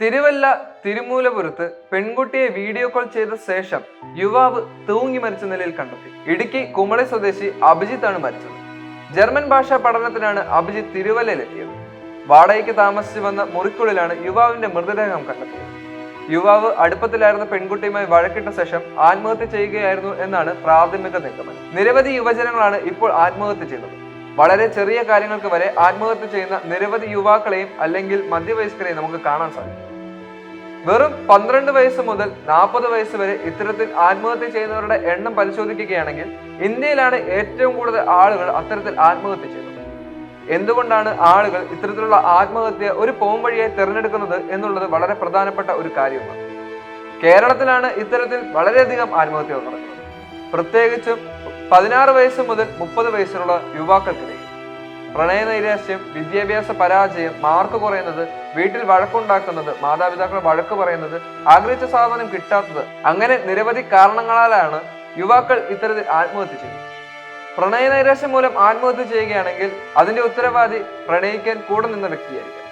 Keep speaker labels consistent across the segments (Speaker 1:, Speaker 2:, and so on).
Speaker 1: തിരുവല്ല തിരുമൂലപുരത്ത് പെൺകുട്ടിയെ video call ചെയ്ത ശേഷം യുവാവ് തൂങ്ങി മരിച്ച നിലയിൽ കണ്ടെത്തി. ഇടുക്കി കുമളി സ്വദേശി അഭിജിത്ത് ആണ് മരിച്ചത്. ജർമ്മൻ ഭാഷാ പഠനത്തിനാണ് അഭിജിത്ത് തിരുവല്ലയിലെത്തിയത്. വാടകയ്ക്ക് താമസിച്ചു വന്ന മുറിക്കുള്ളിലാണ് യുവാവിന്റെ മൃതദേഹം കണ്ടെത്തിയത്. യുവാവ് അടുപ്പത്തിലായിരുന്ന പെൺകുട്ടിയുമായി വഴക്കിട്ട ശേഷം ആത്മഹത്യ ചെയ്യുകയായിരുന്നു എന്നാണ് പ്രാഥമിക നിഗമനം. നിരവധി യുവജനങ്ങളാണ് ഇപ്പോൾ ആത്മഹത്യ ചെയ്തത്. വളരെ ചെറിയ കാര്യങ്ങൾക്ക് വരെ ആത്മഹത്യ ചെയ്യുന്ന നിരവധി യുവാക്കളെയും അല്ലെങ്കിൽ മധ്യവയസ്കരെയും നമുക്ക് കാണാൻ സാധിക്കും. വെറും പന്ത്രണ്ട് വയസ്സ് മുതൽ നാൽപ്പത് വയസ്സ് വരെ ഇത്തരത്തിൽ ആത്മഹത്യ ചെയ്യുന്നവരുടെ എണ്ണം പരിശോധിക്കുകയാണെങ്കിൽ ഇന്ത്യയിലാണ് ഏറ്റവും കൂടുതൽ ആളുകൾ അത്തരത്തിൽ ആത്മഹത്യ ചെയ്യുന്നത്. എന്തുകൊണ്ടാണ് ആളുകൾ ഇത്തരത്തിലുള്ള ആത്മഹത്യ ഒരു പോം വഴിയായി തിരഞ്ഞെടുക്കുന്നത് എന്നുള്ളത് വളരെ പ്രധാനപ്പെട്ട ഒരു കാര്യമാണ്. കേരളത്തിലാണ് ഇത്തരത്തിൽ വളരെയധികം ആത്മഹത്യകൾ നടക്കുന്നത്. പ്രത്യേകിച്ചും പതിനാറ് വയസ്സ് മുതൽ മുപ്പത് വയസ്സിലുള്ള യുവാക്കൾക്കിടയിൽ പ്രണയ നൈരാശ്യം വിദ്യാഭ്യാസ പരാജയം മാർക്ക് കുറയുന്നത് വീട്ടിൽ വഴക്കുണ്ടാക്കുന്നത് മാതാപിതാക്കൾ വഴക്ക് പറയുന്നത് ആഗ്രഹിച്ച സാധനം കിട്ടാത്തത് അങ്ങനെ നിരവധി കാരണങ്ങളാലാണ് യുവാക്കൾ ഇത്തരത്തിൽ ആത്മഹത്യ ചെയ്യുന്നത്. പ്രണയ നൈരാശ്യം മൂലം ആത്മഹത്യ ചെയ്യുകയാണെങ്കിൽ അതിന്റെ ഉത്തരവാദി പ്രണയിക്കാൻ കൂടെ നിന്ന വ്യക്തിയായിരിക്കും.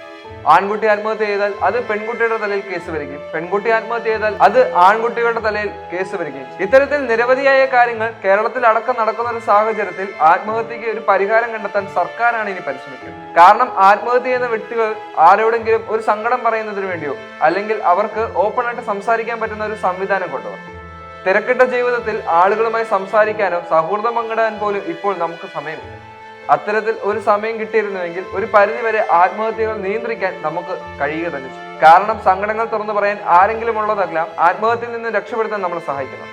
Speaker 1: ആൺകുട്ടി ആത്മഹത്യ ചെയ്താൽ അത് പെൺകുട്ടിയുടെ തലയിൽ കേസ് വരികയും പെൺകുട്ടി ആത്മഹത്യ ചെയ്താൽ അത് ആൺകുട്ടികളുടെ തലയിൽ കേസ് വരികയും ഇത്തരത്തിൽ നിരവധിയായ കാര്യങ്ങൾ കേരളത്തിൽ അടക്കം നടക്കുന്ന ഒരു സാഹചര്യത്തിൽ ആത്മഹത്യക്ക് ഒരു പരിഹാരം കണ്ടെത്താൻ സർക്കാരാണ് ഇനി പരിശ്രമിക്കുന്നത് കാരണം ആത്മഹത്യ ചെയ്യുന്ന വ്യക്തികൾ ആരോടെങ്കിലും ഒരു സങ്കടം പറയുന്നതിന് വേണ്ടിയോ അല്ലെങ്കിൽ അവർക്ക് ഓപ്പൺ ആയിട്ട് സംസാരിക്കാൻ പറ്റുന്ന ഒരു സംവിധാനം കൊണ്ടുവരണം തിരക്കിട്ട ജീവിതത്തിൽ ആളുകളുമായി സംസാരിക്കാനോ സൗഹൃദം പങ്കിടാൻ പോലും ഇപ്പോൾ നമുക്ക് സമയമില്ല. അത്തരത്തിൽ ഒരു സമയം കിട്ടിയിരുന്നുവെങ്കിൽ ഒരു പരിധിവരെ ആത്മഹത്യകൾ നിയന്ത്രിക്കാൻ നമുക്ക് കഴിയുക തന്നെ ചെയ്യും. കാരണം സങ്കടങ്ങൾ തുറന്നു പറയാൻ ആരെങ്കിലും ഉള്ളതെല്ലാം ആത്മഹത്യയിൽ നിന്ന് രക്ഷപ്പെടുത്താൻ നമ്മളെ സഹായിക്കണം.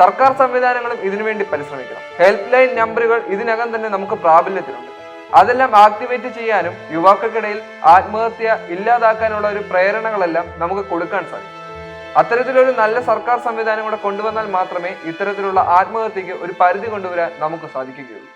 Speaker 1: സർക്കാർ സംവിധാനങ്ങളും ഇതിനുവേണ്ടി പരിശ്രമിക്കണം. ഹെൽപ്പ് ലൈൻ നമ്പറുകൾ ഇതിനകം തന്നെ നമുക്ക് പ്രാബല്യത്തിലുണ്ട്. അതെല്ലാം ആക്ടിവേറ്റ് ചെയ്യാനും യുവാക്കൾക്കിടയിൽ ആത്മഹത്യ ഇല്ലാതാക്കാനുള്ള ഒരു പ്രേരണകളെല്ലാം നമുക്ക് കൊടുക്കാൻ സാധിക്കും. അത്തരത്തിലൊരു നല്ല സർക്കാർ സംവിധാനം കൂടെ കൊണ്ടുവന്നാൽ മാത്രമേ ഇത്തരത്തിലുള്ള ആത്മഹത്യക്ക് ഒരു പരിധി കൊണ്ടുവരാൻ നമുക്ക് സാധിക്കുകയുള്ളൂ.